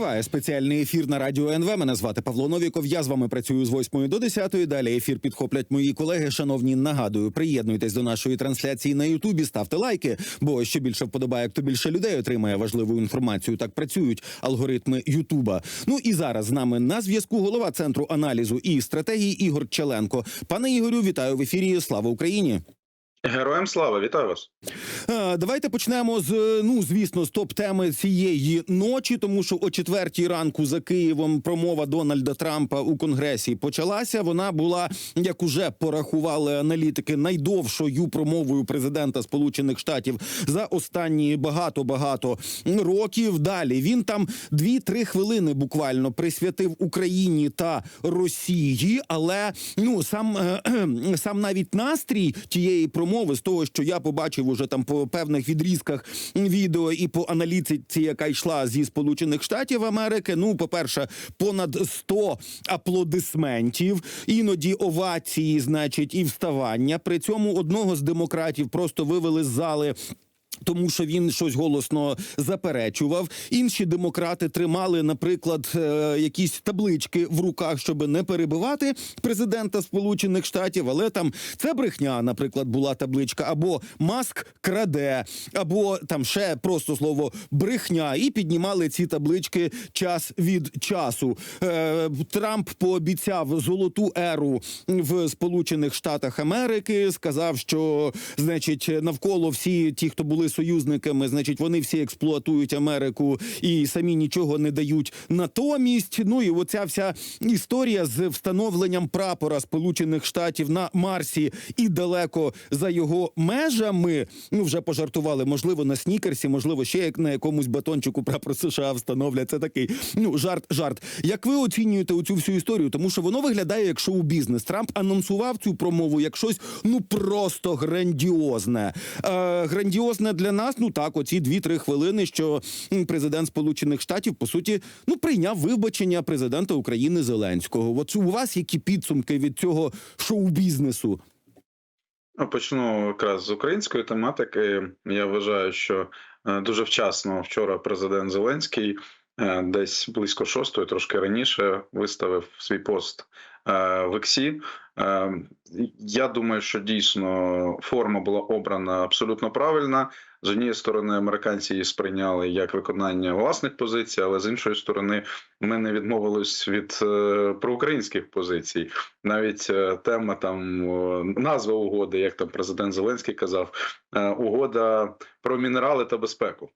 Триває спеціальний ефір на радіо НВ. Мене звати Павло Новіков. Я з вами працюю з 8 до 10. Далі ефір підхоплять мої колеги. Шановні, нагадую, приєднуйтесь до нашої трансляції на Ютубі, ставте лайки. Бо що більше вподобає, то більше людей отримає важливу інформацію. Так працюють алгоритми Ютуба. Ну і зараз з нами на зв'язку голова центру аналізу і стратегії Ігор Челенко. Пане Ігорю, вітаю в ефірі. Слава Україні! Героям слава, вітаю вас. Е, Давайте почнемо з ну звісно з топ-теми цієї ночі, тому що о четвертій ранку за Києвом промова Дональда Трампа у Конгресі почалася. Вона була, як уже порахували аналітики, найдовшою промовою президента Сполучених Штатів за останні багато багато років. Далі він там 2-3 хвилини буквально присвятив Україні та Росії, але ну сам е, сам навіть настрій тієї промови з того, що я побачив уже там по певних відрізках відео і по аналітиці, яка йшла зі Сполучених Штатів Америки. Ну, по перше, понад 100 аплодисментів, іноді овації, значить, і вставання. При цьому одного з демократів просто вивели з зали. Тому що він щось голосно заперечував. Інші демократи тримали, наприклад, е, якісь таблички в руках, щоб не перебивати президента Сполучених Штатів. Але там це брехня, наприклад, була табличка, або маск краде, або там ще просто слово брехня, і піднімали ці таблички час від часу. Е, Трамп пообіцяв золоту еру в Сполучених Штатах Америки. Сказав, що значить навколо всі ті, хто були союзниками, значить, вони всі експлуатують Америку і самі нічого не дають натомість. Ну і оця вся історія з встановленням прапора Сполучених Штатів на Марсі і далеко за його межами. Ну вже пожартували, можливо, на снікерсі, можливо, ще як на якомусь батончику прапор США встановлять. Це такий ну жарт, жарт. Як ви оцінюєте оцю всю історію? Тому що воно виглядає як шоу-бізнес. Трамп анонсував цю промову як щось ну просто грандіозне. Е, грандіозне для нас. Ну так, оці 2-3 хвилини, що президент Сполучених Штатів по суті ну прийняв вибачення президента України Зеленського. От у вас які підсумки від цього шоу-бізнесу? Ну, Почну якраз з української тематики. Я вважаю, що е, дуже вчасно вчора президент Зеленський е, десь близько шостої, трошки раніше, виставив свій пост в ексі. Е, Я думаю, що дійсно форма була обрана абсолютно правильна. З однієї сторони, американці її сприйняли як виконання власних позицій, але з іншої сторони, ми не відмовились від е, проукраїнських позицій. Навіть е, тема там назва угоди, як там президент Зеленський казав, е, угода про мінерали та безпеку.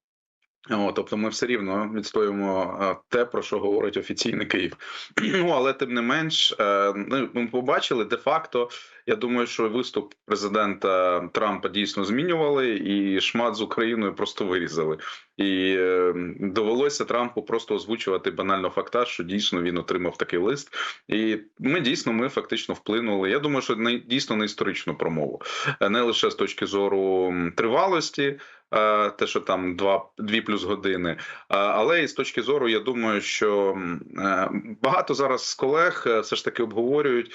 О, тобто ми все рівно відстоюємо е, те, про що говорить офіційний Київ. Ну але тим не менш, е, ну, ми побачили де-факто. Я думаю, що виступ президента Трампа дійсно змінювали, і шмат з Україною просто вирізали. І е, довелося Трампу просто озвучувати банально факта, що дійсно він отримав такий лист. І ми дійсно ми фактично вплинули. Я думаю, що не дійсно на історичну промову, не лише з точки зору тривалості. Е, Те, що там два дві плюс години, Е, але і з точки зору, я думаю, що е, багато зараз колег все ж таки обговорюють,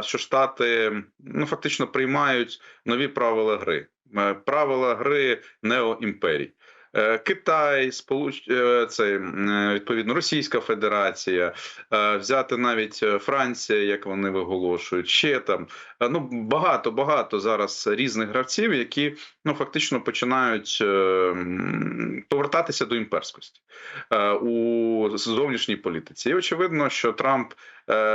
що штати ну фактично приймають нові правила гри, правила гри неоімперій. Е, Китай, Сполуч... е, це е, відповідно Російська Федерація, взяти навіть Франція, як вони виголошують, ще там ну багато багато зараз різних гравців, які ну фактично починають повертатися до імперськості у зовнішній політиці. І очевидно, що Трамп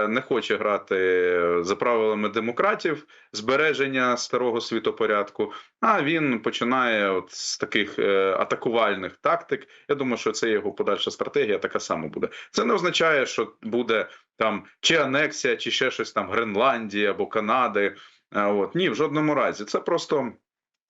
не хоче грати за правилами демократів, збереження старого світопорядку. А він починає от з таких е, атакувальних тактик. Я думаю, що це його подальша стратегія така сама буде. Це не означає, що буде там чи анексія, чи ще щось там Гренландії або Канади. От ні, в жодному разі. Це просто.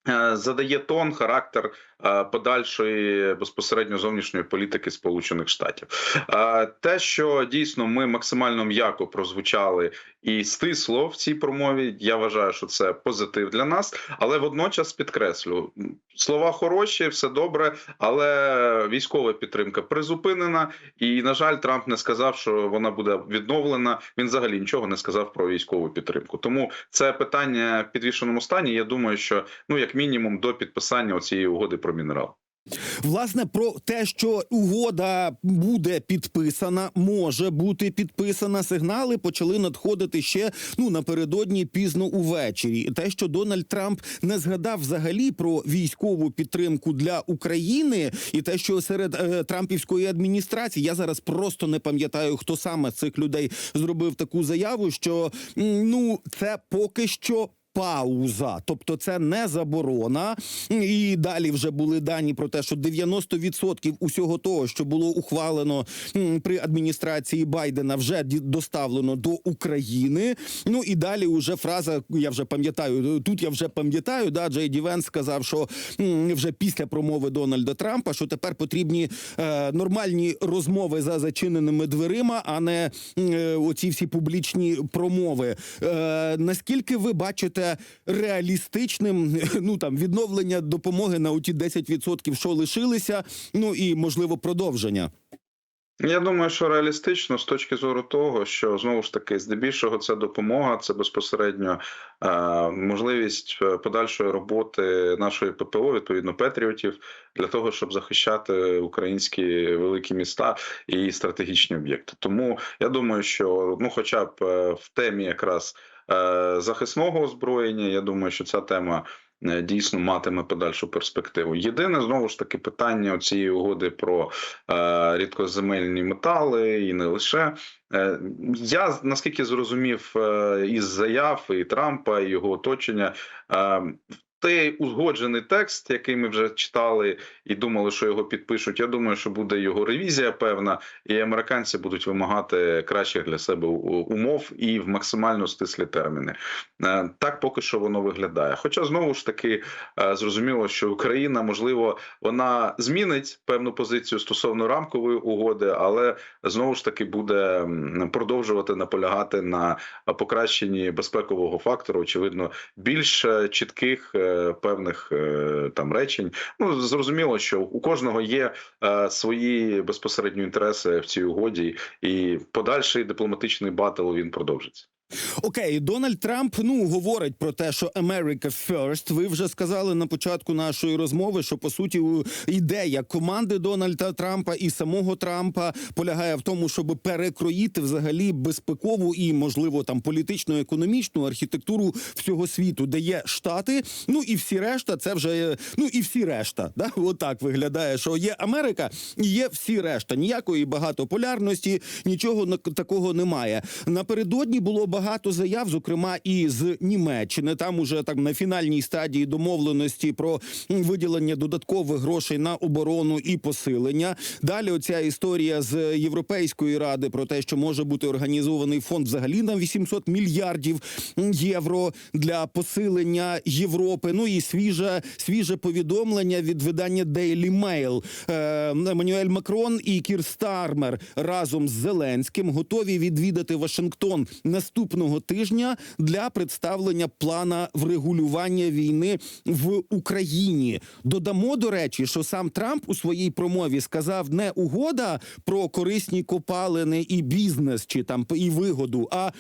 Е, Задає тон, характер е, подальшої безпосередньо зовнішньої політики Сполучених Штатів. Е, Те, що дійсно ми максимально м'яко прозвучали і стисло в цій промові, я вважаю, що це позитив для нас. Але водночас підкреслю слова хороші, все добре, але військова підтримка призупинена. І на жаль, Трамп не сказав, що вона буде відновлена. Він взагалі нічого не сказав про військову підтримку. Тому це питання в підвішеному стані. Я думаю, що ну як мінімум до підписання цієї угоди про мінерал. Власне, про те, що угода буде підписана, може бути підписана. Сигнали почали надходити ще ну напередодні пізно увечері. Те, що Дональд Трамп не згадав взагалі про військову підтримку для України, і те, що серед е, Трампівської адміністрації, я зараз просто не пам'ятаю, хто саме з цих людей зробив таку заяву, що ну це поки що. Пауза, тобто це не заборона, і далі вже були дані про те, що 90% усього того, що було ухвалено при адміністрації Байдена, вже доставлено до України. Ну і далі вже фраза, я вже пам'ятаю, тут я вже пам'ятаю. Да, Джей Дівенс сказав, що вже після промови Дональда Трампа, що тепер потрібні е, нормальні розмови за зачиненими дверима, а не е, оці всі публічні промови. Е, наскільки ви бачите реалістичним ну там відновлення допомоги на оті 10%, що лишилися, ну і можливо продовження? Я думаю, що реалістично з точки зору того, що знову ж таки, здебільшого, це допомога, це безпосередньо е, можливість е, подальшої роботи нашої ППО, відповідно Петріотів, для того, щоб захищати українські великі міста і стратегічні об'єкти. Тому я думаю, що ну, хоча б е, в темі якраз захисного озброєння, я думаю, що ця тема. е, Дійсно матиме подальшу перспективу. Єдине знову ж таки питання цієї угоди про е, рідкоземельні метали і не лише. Е, Я наскільки зрозумів е, із заяв і Трампа, і його оточення. е, той узгоджений текст, який ми вже читали і думали, що його підпишуть. Я думаю, що буде його ревізія певна, і американці будуть вимагати кращих для себе умов і в максимально стислі терміни. Е, Так поки що воно виглядає. Хоча знову ж таки е, зрозуміло, що Україна можливо вона змінить певну позицію стосовно рамкової угоди, але знову ж таки буде продовжувати наполягати на покращенні безпекового фактору. Очевидно, більш е, чітких певних е, там речень. Ну зрозуміло, що у кожного є е, свої безпосередньо інтереси в цій угоді, і подальший дипломатичний батл він продовжиться. Окей, Дональд Трамп ну говорить про те, що America first. Ви вже сказали на початку нашої розмови, що по суті ідея команди Дональда Трампа і самого Трампа полягає в тому, щоб перекроїти взагалі безпекову і можливо там політично економічну архітектуру всього світу, де є штати. Ну і всі решта, це вже ну і всі решта. Да, отак виглядає, що є Америка і є всі решта. Ніякої багатополярності, нічого такого немає. Напередодні було багато заяв, зокрема і з Німеччини. Там уже так на фінальній стадії домовленості про виділення додаткових грошей на оборону і посилення. Далі оця історія з Європейської ради про те, що може бути організований фонд взагалі на 800 мільярдів євро для посилення Європи. Ну і свіже свіже повідомлення від видання Daily Mail. Е, Еммануель Макрон і Кір Стармер разом з Зеленським готові відвідати Вашингтон наступного тижня для представлення плана врегулювання війни в Україні. Додамо до речі, що сам Трамп у своїй промові сказав не угода про корисні копалини і бізнес, чи там і вигоду, а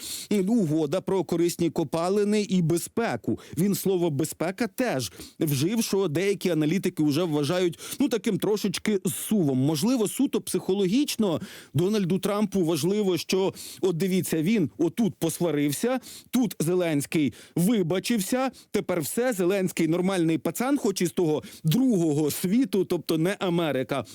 угода про корисні копалини і безпеку. Він слово безпека теж вжив, що деякі аналітики вже вважають ну таким трошечки сувом. Можливо, суто психологічно Дональду Трампу важливо, що от дивіться, він отут посварився, тут Зеленський вибачився. Тепер все Зеленський нормальний пацан, хоч із того другого світу, тобто не Америка.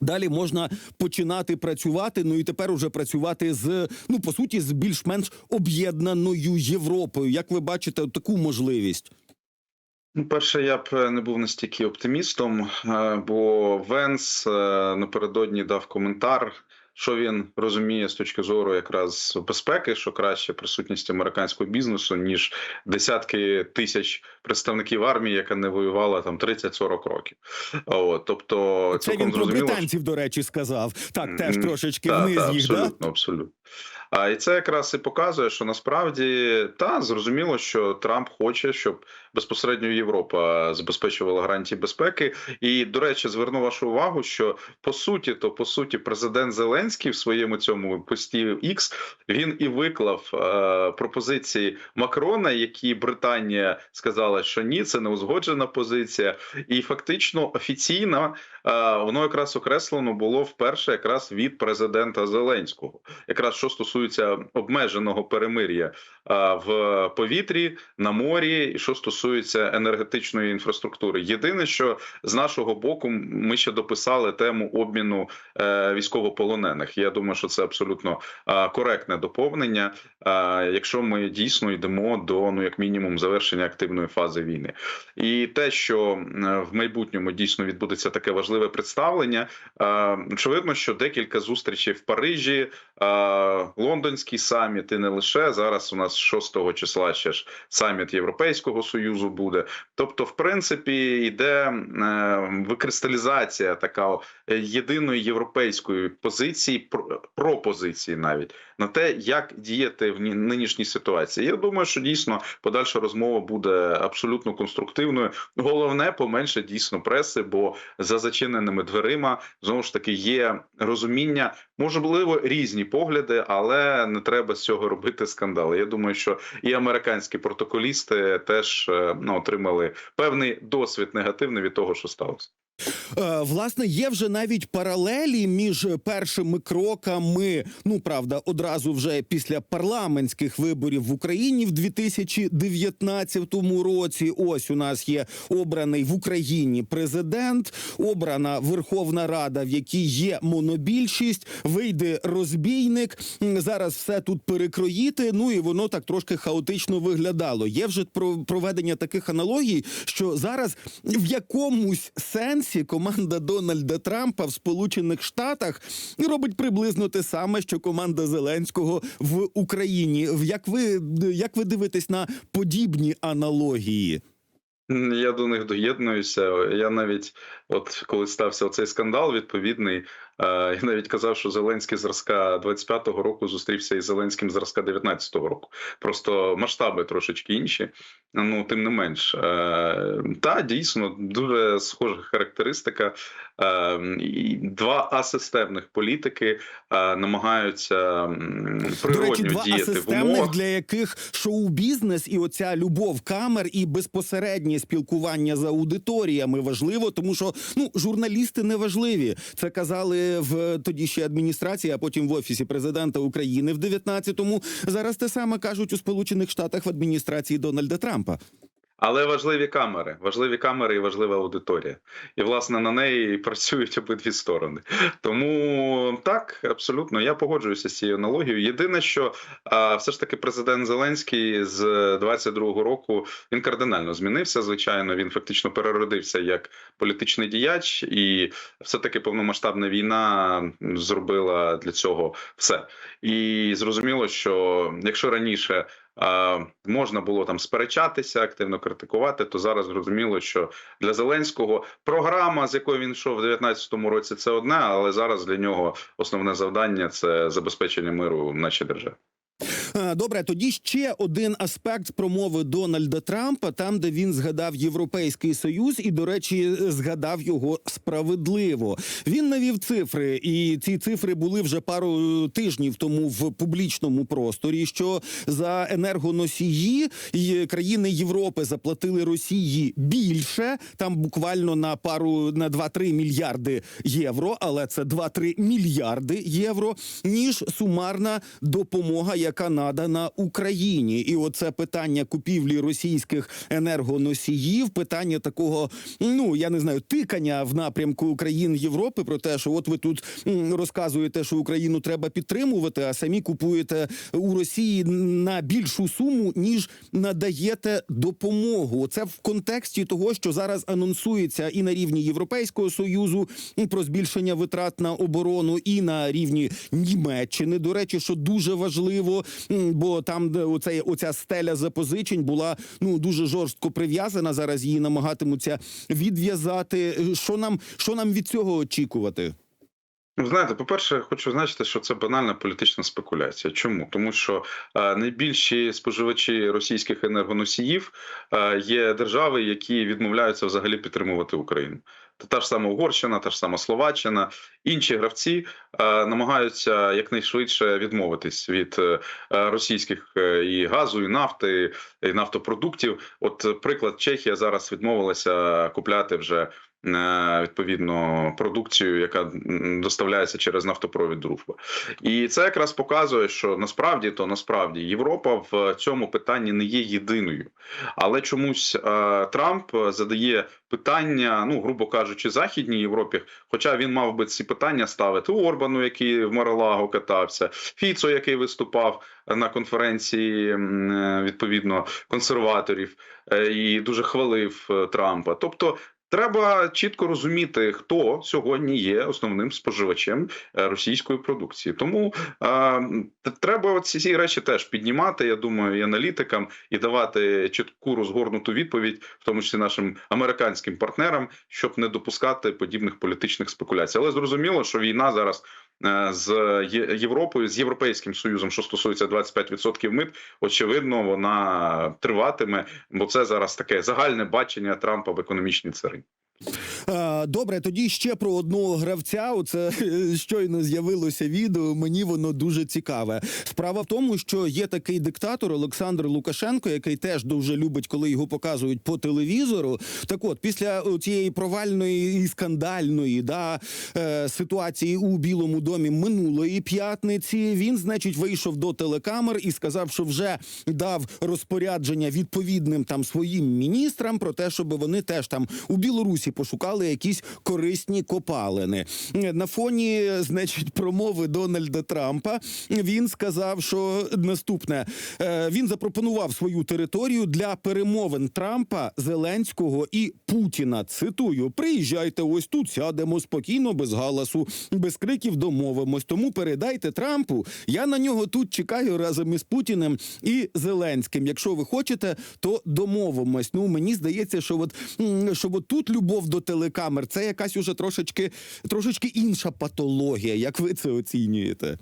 Далі можна починати працювати. Ну і тепер уже працювати з ну по суті з більш-менш об'єднаною Європою. Як ви бачите таку можливість? Ну, перше, я б е, не був настільки оптимістом, е, бо Венс е, напередодні дав коментар, що він розуміє з точки зору якраз безпеки, що краще присутність американського бізнесу ніж десятки тисяч представників армії, яка не воювала там 30-40 років. От, тобто Це він про британців британців, до речі, сказав. Так, теж трошечки та, вниз та, їх, да? абсолютно, абсолютно. А і це якраз і показує, що насправді та зрозуміло, що Трамп хоче, щоб безпосередньо Європа забезпечувала гарантії безпеки. І до речі, зверну вашу увагу, що по суті, то по суті, президент Зеленський в своєму цьому пості X він і виклав е, пропозиції Макрона, які Британія сказала, що ні, це не узгоджена позиція, і фактично офіційно е, воно якраз окреслено було вперше, якраз від президента Зеленського, якраз що стосується обмеженого перемир'я в повітрі, на морі, і що стосується енергетичної інфраструктури. Єдине, що з нашого боку ми ще дописали тему обміну е, військовополонених. Я думаю, що це абсолютно е, коректне доповнення. е, Якщо ми дійсно йдемо до ну як мінімум завершення активної фази війни, і те, що е, в майбутньому дійсно відбудеться таке важливе представлення, е, очевидно, що декілька зустрічей в Парижі, е, лондонський саміт, і не лише зараз. У нас 6 числа ще ж саміт Європейського союзу буде. Тобто, в принципі, йде е, викристалізація така е, єдиної європейської позиції, про- пропозиції навіть на те, як діяти в ні- нинішній ситуації. Я думаю, що дійсно подальша розмова буде абсолютно конструктивною. Головне, поменше дійсно преси, бо за зачиненими дверима знову ж таки є розуміння, можливо, різні погляди, але не треба з цього робити скандали. Я думаю, що і американські протоколісти теж е, ну, отримали певний досвід негативний від того, що сталося. Е, Власне, є вже навіть паралелі між першими кроками. Ну правда, одразу вже після парламентських виборів в Україні в 2019 році. Ось у нас є обраний в Україні президент, обрана Верховна Рада, в якій є монобільшість. Вийде розбійник. Зараз все тут перекроїти. Ну і воно так трошки хаотично виглядало. Є вже про- проведення таких аналогій, що зараз в якомусь сенсі команда Дональда Трампа в Сполучених Штатах робить приблизно те саме, що команда Зеленського в Україні. Як ви як ви дивитесь на подібні аналогії? Я до них доєднуюся. Я навіть, от коли стався цей скандал, відповідний, я навіть казав, що Зеленський зразка 25-го року зустрівся із Зеленським зразка 19-го року. Просто масштаби трошечки інші. Ну тим не менш, е, та дійсно дуже схожа характеристика. Е, і Два асистемних політики е, намагаються До речі, два діяти в умовах. для яких шоу-бізнес і оця любов камер і безпосереднє спілкування з аудиторіями важливо, тому що ну журналісти не важливі. Це казали в тоді ще адміністрації, а потім в офісі президента України в 19-му. Зараз те саме кажуть у Сполучених Штатах в адміністрації Дональда Трампа. Але важливі камери, важливі камери і важлива аудиторія. І власне на неї працюють обидві сторони. Тому так, абсолютно, я погоджуюся з цією аналогією. Єдине, що все ж таки президент Зеленський з 22-го року він кардинально змінився. Звичайно, він фактично переродився як політичний діяч, і все таки повномасштабна війна зробила для цього все. І зрозуміло, що якщо раніше. А, можна було там сперечатися, активно критикувати. То зараз зрозуміло, що для Зеленського програма, з якою він йшов в 2019 році, це одне, але зараз для нього основне завдання це забезпечення миру в нашій державі. Е, Добре, тоді ще один аспект промови Дональда Трампа, там де він згадав Європейський Союз, і до речі, згадав його справедливо. Він навів цифри, і ці цифри були вже пару тижнів тому в публічному просторі. Що за енергоносії країни Європи заплатили Росії більше, там буквально на пару на 2-3 мільярди євро, але це 2-3 мільярди євро, ніж сумарна допомога, яка надана Україні. І оце питання купівлі російських енергоносіїв, питання такого, ну я не знаю, тикання в напрямку країн Європи про те, що от ви тут розказуєте, що Україну треба підтримувати, а самі купуєте у Росії на більшу суму, ніж надаєте допомогу. Це в контексті того, що зараз анонсується і на рівні Європейського союзу про збільшення витрат на оборону, і на рівні Німеччини. До речі, що дуже важливо, бо там, оцей оця стеля запозичень була ну дуже жорстко прив'язана. Зараз її намагатимуться відв'язати. Що нам що нам від цього очікувати? Ну, знаєте, по-перше, хочу зазначити, що це банальна політична спекуляція. Чому? Тому що е, найбільші споживачі російських енергоносіїв е, є держави, які відмовляються взагалі підтримувати Україну. Та ж сама Угорщина, та ж сама Словаччина, інші гравці е, намагаються якнайшвидше відмовитись від е, російських е, і газу, і нафти, і нафтопродуктів. От приклад Чехія зараз відмовилася купляти вже відповідно продукцію, яка доставляється через нафтопровід Дружба. І це якраз показує, що насправді то насправді Європа в цьому питанні не є єдиною, але чомусь е, Трамп задає питання, ну грубо кажучи, західній Європі. Хоча він мав би ці питання ставити Орбану, який в Маралаго катався, Фіцо, який виступав на конференції е, відповідно консерваторів е, і дуже хвалив Трампа. Тобто. Треба чітко розуміти, хто сьогодні є основним споживачем е, російської продукції. Тому е, треба ці ці речі теж піднімати. Я думаю, і аналітикам і давати чітку розгорнуту відповідь, в тому числі нашим американським партнерам, щоб не допускати подібних політичних спекуляцій. Але зрозуміло, що війна зараз з Європою, з європейським союзом, що стосується 25% мит, очевидно, вона триватиме, бо це зараз таке загальне бачення Трампа в економічній царині. Е, Добре, тоді ще про одного гравця. Оце е, щойно з'явилося відео. Мені воно дуже цікаве. Справа в тому, що є такий диктатор Олександр Лукашенко, який теж дуже любить, коли його показують по телевізору. Так от, після цієї провальної і скандальної да, е, ситуації у Білому домі минулої п'ятниці, він, значить, вийшов до телекамер і сказав, що вже дав розпорядження відповідним там своїм міністрам про те, щоб вони теж там у Білорусі пошукали якісь корисні копалини. На фоні, значить, промови Дональда Трампа він сказав, що наступне Е, він запропонував свою територію для перемовин Трампа, Зеленського і Путіна. Цитую: приїжджайте, ось тут сядемо спокійно, без галасу, без криків домовимось. Тому передайте Трампу. Я на нього тут чекаю разом із Путіним і Зеленським. Якщо ви хочете, то домовимось. Ну мені здається, що от що от тут любов до телекамер це якась уже трошечки трошечки інша патологія. Як ви це оцінюєте?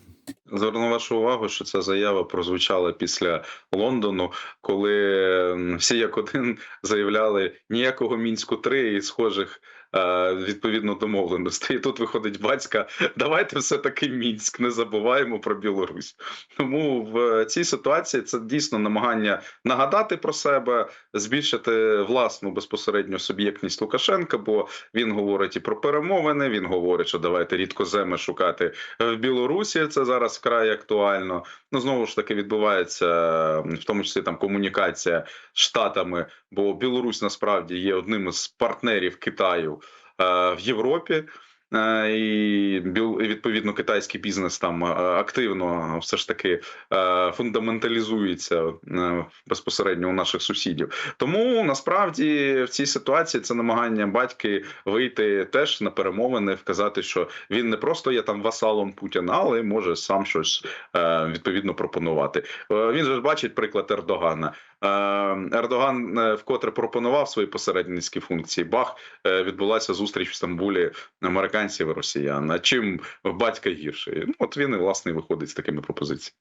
Зверну вашу увагу, що ця заява прозвучала після Лондону, коли всі як один заявляли ніякого мінську 3 і схожих е, відповідно домовленостей. І тут виходить батька. Давайте все таки мінськ, не забуваємо про Білорусь. Тому в цій ситуації це дійсно намагання нагадати про себе, збільшити власну безпосередньо суб'єктність Лукашенка, бо він говорить і про перемовини. Він говорить, що давайте рідкоземи шукати в Білорусі. Це зараз вкрай актуально. Ну знову ж таки відбувається в тому числі там комунікація з штатами, бо Білорусь насправді є одним із партнерів Китаю е, в Європі. Е, І відповідно китайський бізнес там е, активно все ж таки е, фундаменталізується безпосередньо у наших сусідів. Тому насправді в цій ситуації це намагання батьки вийти теж на перемовини, вказати, що він не просто є там васалом Путіна, але може сам щось відповідно пропонувати. Він же бачить приклад Ердогана. Е, Ердоган е, вкотре пропонував свої посередницькі функції. Бах е, відбулася зустріч в Стамбулі американців і росіян. А чим батька гірше? Ну от він і власне виходить з такими пропозиціями.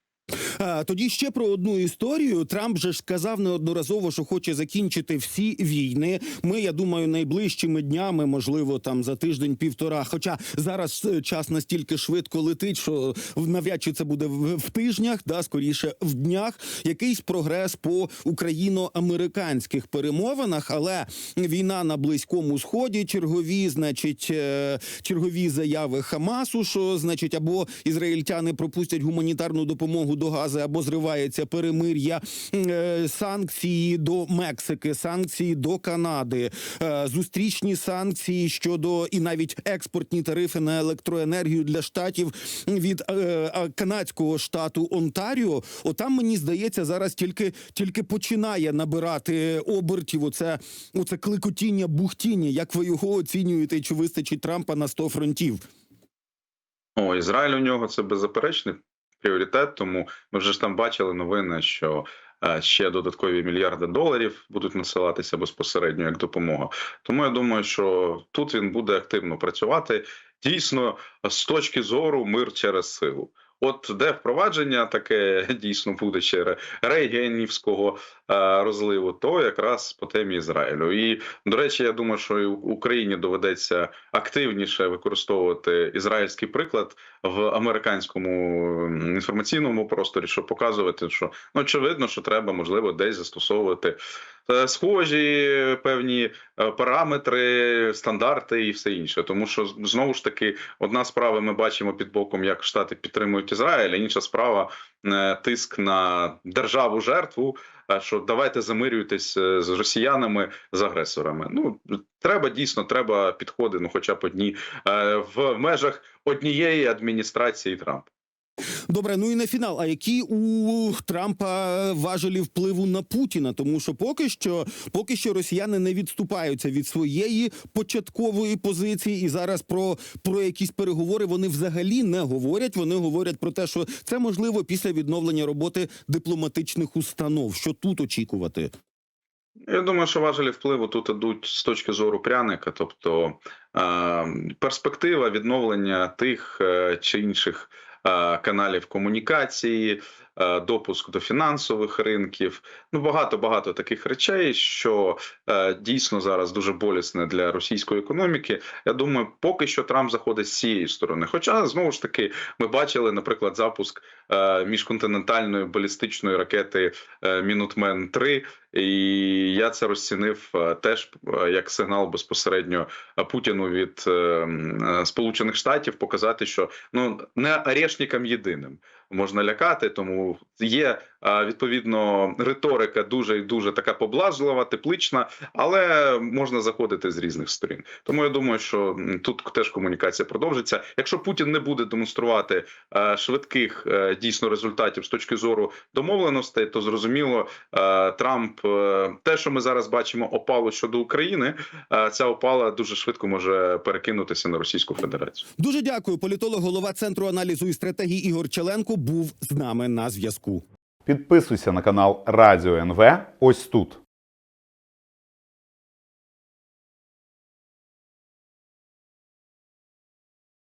А, тоді ще про одну історію. Трамп же ж сказав неодноразово, що хоче закінчити всі війни. Ми, я думаю, найближчими днями, можливо, там за тиждень-півтора. Хоча зараз е, час настільки швидко летить, що навряд чи це буде в, в тижнях, да скоріше в днях. Якийсь прогрес по україно-американських перемовинах, але війна на близькому сході, чергові, значить, е, чергові заяви Хамасу, що значить, або ізраїльтяни пропустять гуманітарну допомогу до Гази, або зривається перемир'я, е, санкції до Мексики, санкції до Канади, е, зустрічні санкції щодо і навіть експортні тарифи на електроенергію для штатів від е, канадського штату Онтаріо. Отам мені здається, зараз тільки тільки починає набирати обертів. Оце оце кликотіння, бухтіння. Як ви його оцінюєте? Чи вистачить Трампа на 100 фронтів? О, Ізраїль у нього це беззаперечний пріоритет. Тому ми вже ж там бачили новини, що е, ще додаткові мільярди доларів будуть насилатися безпосередньо як допомога. Тому я думаю, що тут він буде активно працювати. дійсно з точки зору мир через силу. От де впровадження таке дійсно буде ще ре- рейгенівського е, розливу, то якраз по темі Ізраїлю. І до речі, я думаю, що і Україні доведеться активніше використовувати ізраїльський приклад в американському інформаційному просторі, щоб показувати, що ну очевидно, що треба можливо десь застосовувати е, схожі певні е, параметри, стандарти і все інше. Тому що знову ж таки, одна справа ми бачимо під боком, як Штати підтримують Ізраїль, а інша справа тиск на державу жертву. е, Що давайте замирюйтесь е, з росіянами з агресорами. Ну треба дійсно, треба підходи, ну хоча б одні е, в межах однієї адміністрації Трампа. Добре, ну і на фінал. А які у Трампа важелі впливу на Путіна? Тому що поки що, поки що росіяни не відступаються від своєї початкової позиції, і зараз про, про якісь переговори вони взагалі не говорять. Вони говорять про те, що це можливо після відновлення роботи дипломатичних установ. Що тут очікувати? Я думаю, що важелі впливу тут ідуть з точки зору пряника, тобто е, перспектива відновлення тих е, чи інших е, каналів комунікації, е, допуск до фінансових ринків. Ну багато багато таких речей, що е, дійсно зараз дуже болісне для російської економіки. Я думаю, поки що Трамп заходить з цієї сторони. Хоча знову ж таки ми бачили, наприклад, запуск е, міжконтинентальної балістичної ракети е, Мінутмен 3 і я це розцінив е, теж е, як сигнал безпосередньо е, Путіну від е, м, е, Сполучених Штатів показати, що ну не орешникам єдиним можна лякати, тому є е, відповідно риторика дуже і дуже така поблажлива, теплична, але можна заходити з різних сторін. Тому я думаю, що тут теж комунікація продовжиться. Якщо Путін не буде демонструвати е, швидких е, дійсно результатів з точки зору домовленостей, то зрозуміло, Трамп те, що ми зараз бачимо, опалу щодо України, ця опала дуже швидко може перекинутися на Російську Федерацію. Дуже дякую. Політолог, голова центру аналізу і стратегії Ігор Челенко був з нами на зв'язку. Підписуйся на канал Радіо НВ ось тут.